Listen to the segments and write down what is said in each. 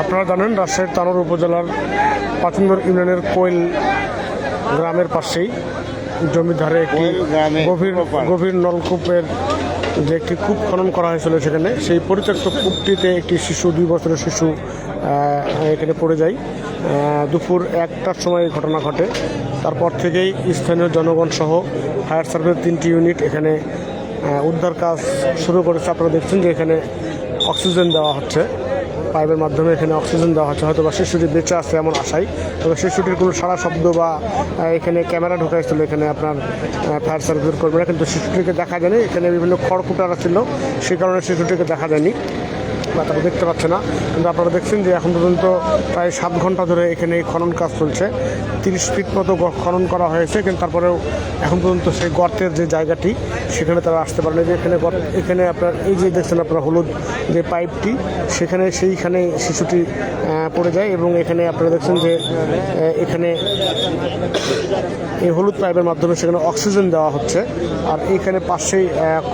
আপনারা জানেন রাজশাহীর তানোর উপজেলার পাঁচ নম্বর ইউনিয়নের কোয়েল গ্রামের পাশেই জমির ধারে একটি গভীর গভীর নলকূপের যে একটি কূপ খনন করা হয়েছিল সেখানে সেই পরিত্যক্ত কূপটিতে একটি শিশু দুই বছরের শিশু এখানে পড়ে যায়। দুপুর একটার সময় এই ঘটনা ঘটে। তারপর থেকেই স্থানীয় জনগণ সহ ফায়ার সার্ভিস তিনটি ইউনিট এখানে উদ্ধার কাজ শুরু করেছে। আপনারা দেখছেন যে এখানে অক্সিজেন দেওয়া হচ্ছে। পাইপের মাধ্যমে এখানে অক্সিজেন দেওয়া হচ্ছে। হয়তো বা শিশুটি বেঁচে আছে এমন আশায় তবে শিশুটির কোনো সারা শব্দ বা এখানে ক্যামেরা ঢুকাইছিল এখানে আপনার ফায়ার সার্ভিসের কর্মীরা কিন্তু শিশুটিকে দেখা যায়নি। এখানে বিভিন্ন খড়কুটারা ছিল। সে কারণে শিশুটিকে দেখা যায়নি। বা তারা দেখতে পাচ্ছে না। কিন্তু আপনারা দেখছেন যে এখন পর্যন্ত প্রায় সাত ঘণ্টা ধরে এখানে খনন কাজ চলছে। তিরিশ ফিট মতো খনন করা হয়েছে। কিন্তু তারপরেও এখন পর্যন্ত সেই গর্তের যে জায়গাটি, সেখানে তারা আসতে পারেনি। যে এখানে এখানে আপনার, এই যে দেখছেন আপনার হলুদ যে পাইপটি, সেখানে সেইখানে শিশুটি পড়ে যায় এবং এখানে আপনারা দেখছেন যে এখানে এই হলুদ পাইপের মাধ্যমে সেখানে অক্সিজেন দেওয়া হচ্ছে। আর এইখানে পাশেই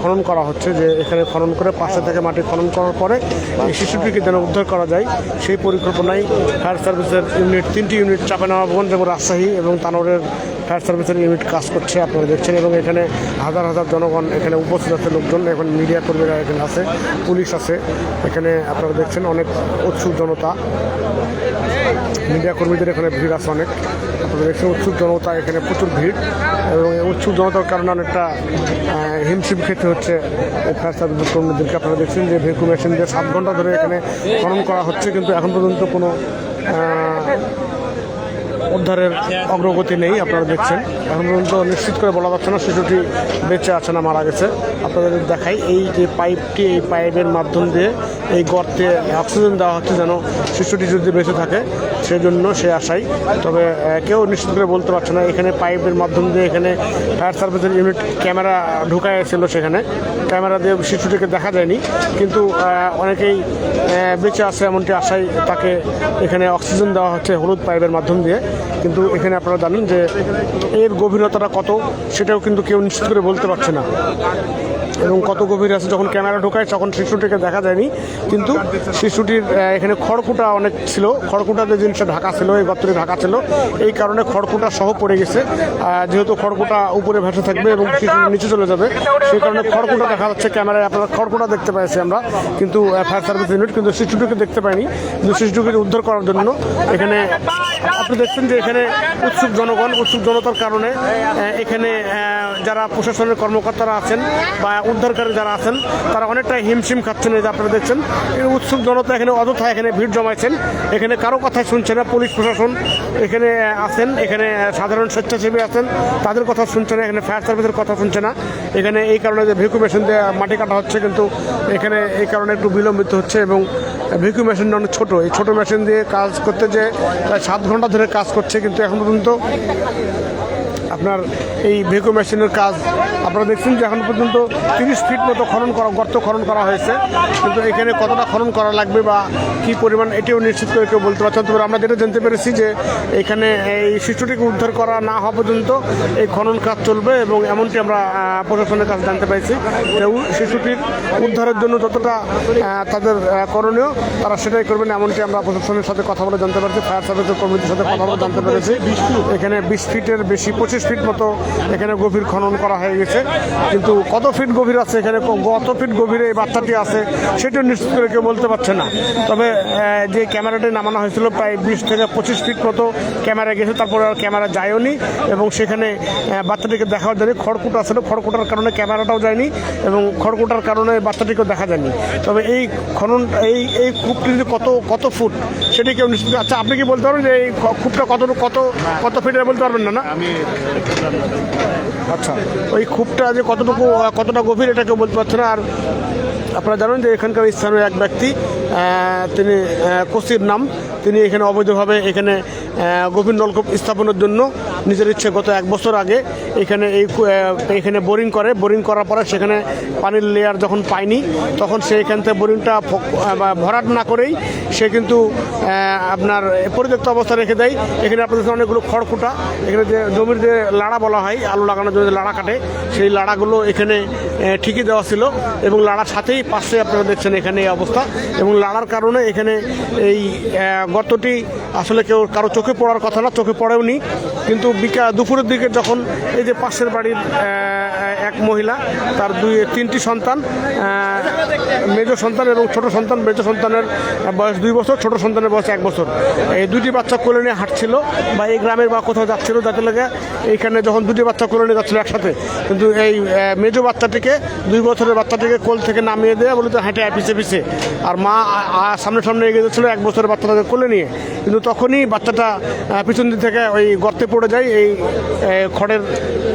খনন করা হচ্ছে যে, এখানে খনন করে পাশে থেকে মাটি খনন করার পরে এই শিশুটিকে যেন উদ্ধার করা যায়। সেই পরিকল্পনায় ফায়ার সার্ভিসের ইউনিট, তিনটি ইউনিট চাপানগঞ্জ এবং রাজশাহী এবং তানোরের ফায়ার সার্ভিসের ইউনিট কাজ করছে আপনারা দেখছেন এবং এখানে হাজার হাজার জনগণ এখানে উপস্থিত আছে। লোকজন এখন মিডিয়া কর্মীরা এখানে আছে, পুলিশ আছে। এখানে আপনারা দেখছেন অনেক উৎসুক জনতা। মিডিয়া কর্মীদের এখানে ভিড় আছে অনেক। আপনারা দেখছেন উৎসুক জনতা এখানে প্রচুর ভিড় এবং উৎসুক জনতার কারণে অনেকটা হিমশিম খেতে হচ্ছে ফায়ার সার্ভিস কর্মীদেরকে। আপনারা দেখছেন যে ভেহিকুল মেশিন দিয়ে সাত ঘণ্টা ধরে এখানে খনন করা হচ্ছে, কিন্তু এখন পর্যন্ত কোনো উদ্ধারের অগ্রগতি নেই, আপনারা দেখছেন। এখন পর্যন্ত নিশ্চিত করে বলা যাচ্ছে না, শিশুটি বেঁচে আছে না মারা গেছে। আপনাদের দেখাই, এই যে পাইপটি, এই পাইপের মাধ্যম দিয়ে এই গর্তে অক্সিজেন দেওয়া হচ্ছে যেন শিশুটি যদি বেঁচে থাকে সেই জন্য সে আশাই। তবে কেউ নিশ্চিত করে বলতে পারছে না, এখানে পাইপের মাধ্যম দিয়ে এখানে ফায়ার সার্ভিসের ইউনিট ক্যামেরা ঢুকায় ঢুকাইছিল সেখানে। ক্যামেরা দিয়ে শিশুটিকে দেখা যায়নি, কিন্তু অনেকেই বেঁচে আছে এমনটি আশায় তাকে এখানে অক্সিজেন দেওয়া হচ্ছে হলুদ পাইপের মাধ্যম দিয়ে। কিন্তু এখানে আপনারা জানেন যে এর গভীরতাটা কত, সেটাও কিন্তু কেউ নিশ্চিত করে বলতে পারছে না। এবং কত গভীর আছে, যখন ক্যামেরা ঢোকায়, তখন শিশুটিকে দেখা যায়নি। কিন্তু শিশুটির এখানে খড়কুটা অনেক ছিল। খড়কুটা যে জিনিসটা ঢাকা ছিল, এই গর্তটি ঢাকা ছিল, এই কারণে খড়কুটা সহ পড়ে গেছে। যেহেতু খড়কুটা উপরে ভেসে থাকবে এবং শিশু নিচে চলে যাবে, সেই কারণে খড়কুটা দেখা যাচ্ছে ক্যামেরায়। আপনারা খড়কুটা দেখতে পাইছি আমরা, কিন্তু ফায়ার সার্ভিস ইউনিট, কিন্তু শিশুটিকে দেখতে পাইনি। কিন্তু শিশুটিকে উদ্ধার করার জন্য এখানে, আপনি দেখছেন যে এখানে উৎসুক জনগণ, উৎসুক জনতার কারণে এখানে যারা প্রশাসনের কর্মকর্তারা আছেন বা উদ্ধারকারী যারা আছেন, তারা অনেকটা হিমশিম খাচ্ছেন এই যে আপনারা দেখছেন। উৎসুক জনতা এখানে অযথা এখানে ভিড় জমাইছেন। এখানে কারও কথাই শুনছে না, পুলিশ প্রশাসন এখানে আছেন, এখানে সাধারণ স্বেচ্ছাসেবী আছেন, তাদের কথা শুনছে না, এখানে ফায়ার সার্ভিসের কথা শুনছে না। এখানে এই কারণে যে ভেকুমেশন দিয়ে মাটি কাটা হচ্ছে, কিন্তু এখানে এই কারণে একটু বিলম্বিত হচ্ছে এবং ভেকু মেশিনটা অনেক ছোটো। এই ছোটো মেশিন দিয়ে কাজ করতে যে প্রায় সাত ঘণ্টা ধরে কাজ করছে, কিন্তু এখন পর্যন্ত আপনার এই ভেকু মেশিনের কাজ আপনারা দেখছেন যে এখন পর্যন্ত তিরিশ ফিট মতো খনন করা, গর্ত খনন করা হয়েছে। কিন্তু এখানে কতটা খনন করা লাগবে বা কি পরিমাণ এটিও নিশ্চিত করে কেউ বলতে পারছেন তবে আমরা যেটা জানতে পেরেছি যে এখানে এই শিশুটিকে উদ্ধার করা না হওয়া পর্যন্ত এই খনন কাজ চলবে এবং এমনটি আমরা প্রশাসনের কাছে জানতে পাইছি যে শিশুটির উদ্ধারের জন্য যতটা তাদের করণীয় তারা সেটাই করবেন। এমনটি আমরা প্রশাসনের সাথে কথা বলে জানতে পারছি। ফায়ার সার্ভিসের কর্মীদের সাথে কথা বলে জানতে পেরেছি। এখানে বিশ ফিটের বেশি, পঁচিশ ফিট মতো এখানে গভীর খনন করা হয়ে গেছে। কিন্তু কত ফিট গভীর আছে এখানে? কত ফিট গভীরে এই বাচ্চাটি আছে? সেটিও নিশ্চিত করে কেউ বলতে পারছে না। তবে যে ক্যামেরাটি নামানো হয়েছিল প্রায় বিশ থেকে পঁচিশ ফিট মতো ক্যামেরা গেছে। তারপরে আর ক্যামেরা যায়ওনি এবং সেখানে বাচ্চাটিকে দেখাও যায়নি। খড়কুটা ছিল খড়কুটার কারণে ক্যামেরাটাও যায়নি এবং খড়কুটার কারণে বাচ্চাটিকেও দেখা যায়নি। তবে এই খনন, এই এই কূপটি কত কত ফুট, সেটি কেউ নিশ্চিত আচ্ছা আপনি কি বলতে পারবেন যে এই কূপটা কত কত কত ফিটের বলতে পারবেন না না? আমি আচ্ছা ওই খুবটা যে কতটুকু কতটা গভীর এটা কেউ বলতে পারছে না। আর আপনারা জানেন যে এখানকার স্থানীয় এক ব্যক্তি তিনি কসির নাম। তিনি এখানে অবৈধভাবে এখানে গভীর নলকূপ স্থাপনের জন্য নিজের ইচ্ছে গত এক বছর আগে এখানে এই এখানে বোরিং করে। বোরিং করার পরে সেখানে পানির লেয়ার যখন পায়নি, তখন সে এখান থেকে বোরিংটা ভরাট না করেই সে কিন্তু আপনার পরিত্যক্ত অবস্থা রেখে দেয়। এখানে আপনাদের অনেকগুলো খড়কুটা। এখানে যে জমির যে লাড়া বলা হয়, আলু লাগানোর জন্য লাড়া কাটে, সেই লাড়াগুলো এখানে ঠিকই দেওয়া ছিল এবং লাড়ার সাথেই পাশে আপনারা দেখছেন এখানে এই অবস্থা এবং লাড়ার কারণে এখানে এই গর্তটি আসলে কেউ, কারও চোখে পড়ার কথা না, চোখে পড়েওনি। কিন্তু বিকা দুপুরের দিকে যখন এই যে পাশের বাড়ির এক মহিলা, তার দুই, তিনটি সন্তান মেজ সন্তান এবং ছোট সন্তান। মেজ সন্তানের বয়স দুই বছর, ছোট সন্তানের বয়স এক বছর। এই দুটি বাচ্চা কোলে নিয়ে হাঁটছিল বা এই গ্রামের বা কোথাও যাচ্ছিল, যাতে লাগে এইখানে যখন দুটি বাচ্চা কোলে নিয়ে যাচ্ছিল একসাথে, কিন্তু এই মেজ বাচ্চাটিকে, দুই বছরের বাচ্চাটিকে কোল থেকে নামিয়ে দেওয়া বলে তো হেঁটে আয় পিছে পিছে। আর মা সামনে সামনে এগিয়ে যাচ্ছিল এক বছরের বাচ্চাটাকে কোলে নিয়ে। কিন্তু তখনই বাচ্চাটা পিছন দিক থেকে ওই গর্তে পড়ে যায়, এই খড়ের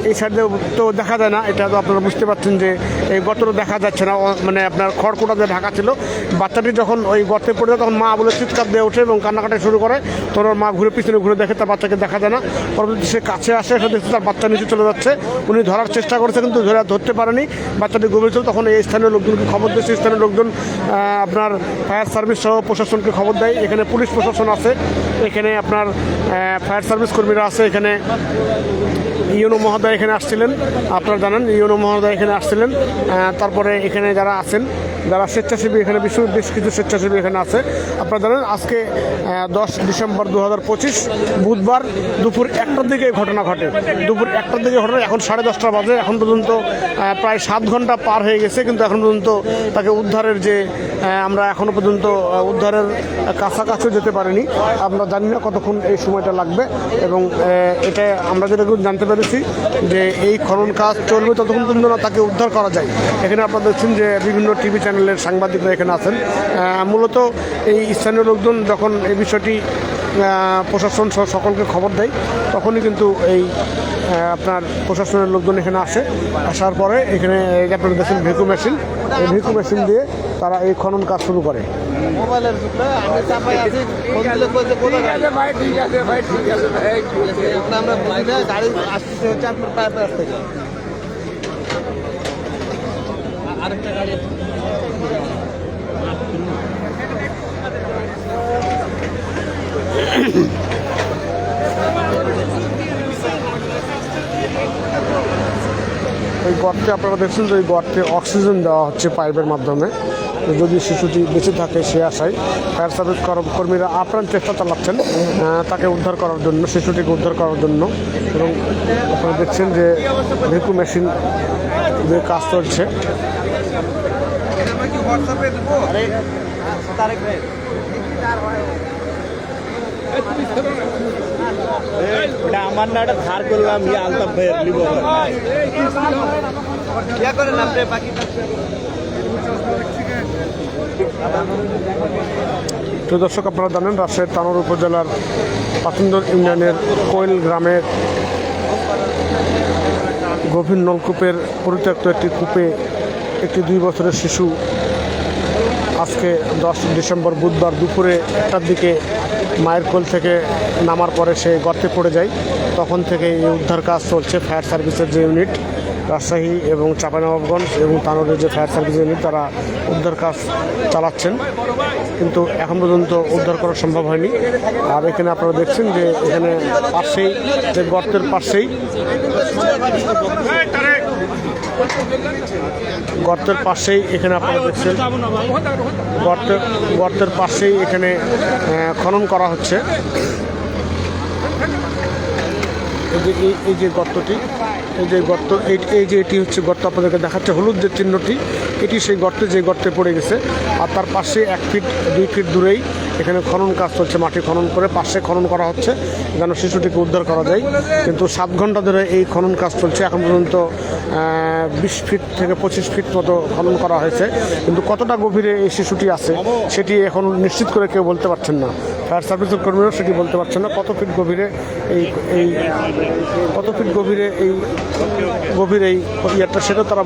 এই সাইডে তো দেখা যায় না, এটা তো আপনারা বুঝতে পারছেন যে এই গর্তটা দেখা যাচ্ছে না। মানে আপনার খড়কুটা দিয়ে ঢাকা ছিল, বাচ্চাটি যখন ওই গর্তে পড়ে যায়, তখন মা বলে চিৎকার দিয়ে ওঠে এবং কান্নাকাটি শুরু করে। তখন মা ঘুরে পিছনে ঘুরে দেখে তার বাচ্চাকে দেখা যায় না। পরবর্তী সে কাছে আসে, এসে দেখছে তার বাচ্চা নিচে চলে যাচ্ছে। উনি ধরার চেষ্টা করেছে কিন্তু ধরে ধরতে পারেনি। বাচ্চাটি গভীর ছিল তখন এই স্থানীয় লোকজনকে খবর দিয়েছে। স্থানীয় লোকজন আপনার ফায়ার সার্ভিস সহ প্রশাসনকে খবর দেয়। এখানে পুলিশ প্রশাসন আছে, এখানে আপনার ফায়ার সার্ভিস কর্মীরা আছে, এখানে ইউনো মহোদয় এখানে আসছিলেন। আপনারা জানেন, ইউনো মহোদয় এখানে আসছিলেন। তারপরে এখানে যারা আছেন, যারা স্বেচ্ছাসেবী এখানে বিশ্ব বেশ কিছু স্বেচ্ছাসেবী এখানে আছে। আপনারা জানেন, আজকে দশ ডিসেম্বর দু পঁচিশ, বুধবার দুপুর একটার দিকে ঘটনা ঘটে। দুপুর একটার দিকে ঘটনা, এখন সাড়ে দশটা বাজে। এখন পর্যন্ত প্রায় সাত ঘণ্টা পার হয়ে গেছে, কিন্তু এখন পর্যন্ত তাকে উদ্ধারের যে আমরা এখনও পর্যন্ত উদ্ধারের কাছাকাছিও যেতে পারিনি। আমরা জানি না কতক্ষণ এই সময়টা লাগবে এবং এটা আমরা যেটুকু জানতে পেরেছি যে এই খনন কাজ চলবে ততক্ষণ পর্যন্ত না তাকে উদ্ধার করা যায়। এখানে আপনারা দেখছেন যে বিভিন্ন টিভি চ্যানেলের সাংবাদিকরা এখানে আছেন। মূলত এই স্থানীয় লোকজন যখন এই বিষয়টি প্রশাসন সহ সকলকে খবর দেয়, তখনই কিন্তু এই আপনার প্রশাসনের লোকজন এখানে আসে। আসার পরে এখানে আপনারা দেখছেন ভেকু মেশিন ভেকু মেশিন দিয়ে তারা এই খনন কাজ শুরু করে। মোবাইলের যুগ না আমি চাপাই আছি ফোন দিলে কইছে কোথায় গাড়ি ভাই ঠিক আছে ভাই ঠিক আছে ভাই এখন আমরা বুঝি না গাড়ি আসতেছে হচ্ছে আপনার থেকে আরেকটা গাড়ি ওই গর্তে আপনারা দেখছেন যে ওই গর্তে অক্সিজেন দেওয়া হচ্ছে পাইপের মাধ্যমে। যদি শিশুটি বেঁচে থাকে, সে আশায় ফায়ার সার্ভিস কর- কর্মীরা আপ্রাণ চেষ্টা চালাচ্ছেন তাকে উদ্ধার করার জন্য, শিশুটিকে উদ্ধার করার জন্য। এবং আপনারা দেখছেন যে ভেকু মেশিন দিয়ে কাজ চলছে। তারেক ভাই। এটা আমার না এটা ধার করলাম ইয়ে আলতাফ ভাইয়ের লিব করেন আপনি বাকি তো দর্শক আপনারা জানেন রাজশাহীর তানোর উপজেলার পাচন্দর ইউনিয়নের কোয়েল গ্রামের গভীর নলকূপের পরিত্যক্ত একটি কূপে একটি দুই বছরের শিশু আজকে দশ ডিসেম্বর বুধবার দুপুরে একটার দিকে মায়ের কোল থেকে নামার পরে সে গর্তে পড়ে যায়। তখন থেকে এই উদ্ধার কাজ চলছে ফায়ার সার্ভিসের যে ইউনিট, রাজশাহী এবং চাঁপানবাবগঞ্জ এবং তানোরের যে ফায়ার সার্ভিস ইউনিট, তারা উদ্ধার কাজ চালাচ্ছেন। কিন্তু এখন পর্যন্ত উদ্ধার করা সম্ভব হয়নি। আর এখানে আপনারা দেখছেন যে এখানে পাশেই, যে গর্তের পাশেই গর্তের পাশেই এখানে আপনারা দেখছেন। গর্তের গর্তের পাশেই এখানে খনন করা হচ্ছে। এই যে, এই- যে গর্তটি, এই যে গর্ত, এই এই যে এটি হচ্ছে গর্ত আপনাদেরকে দেখাচ্ছে হলুদ যে চিহ্নটি। এটি সেই গর্তে, যে গর্তে পড়ে গেছে। আর তার পাশে এক ফিট, দুই ফিট দূরেই এখানে খনন কাজ চলছে, মাটি খনন করে পাশে খনন করা হচ্ছে, যেন শিশুটিকে উদ্ধার করা যায়। কিন্তু সাত ঘণ্টা ধরে এই খনন কাজ চলছে, এখন পর্যন্ত বিশ ফিট থেকে পঁচিশ ফিট মতো খনন করা হয়েছে। কিন্তু কতটা গভীরে এই শিশুটি আছে, সেটি এখন নিশ্চিত করে কেউ বলতে পারছেন না। ফায়ার সার্ভিসের কর্মীরাও সেটি বলতে পারছেন না, কত ফিট গভীরে এই এই, কত ফিট গভীরে এই, গভীর এই ইয়েটা সেটা তারা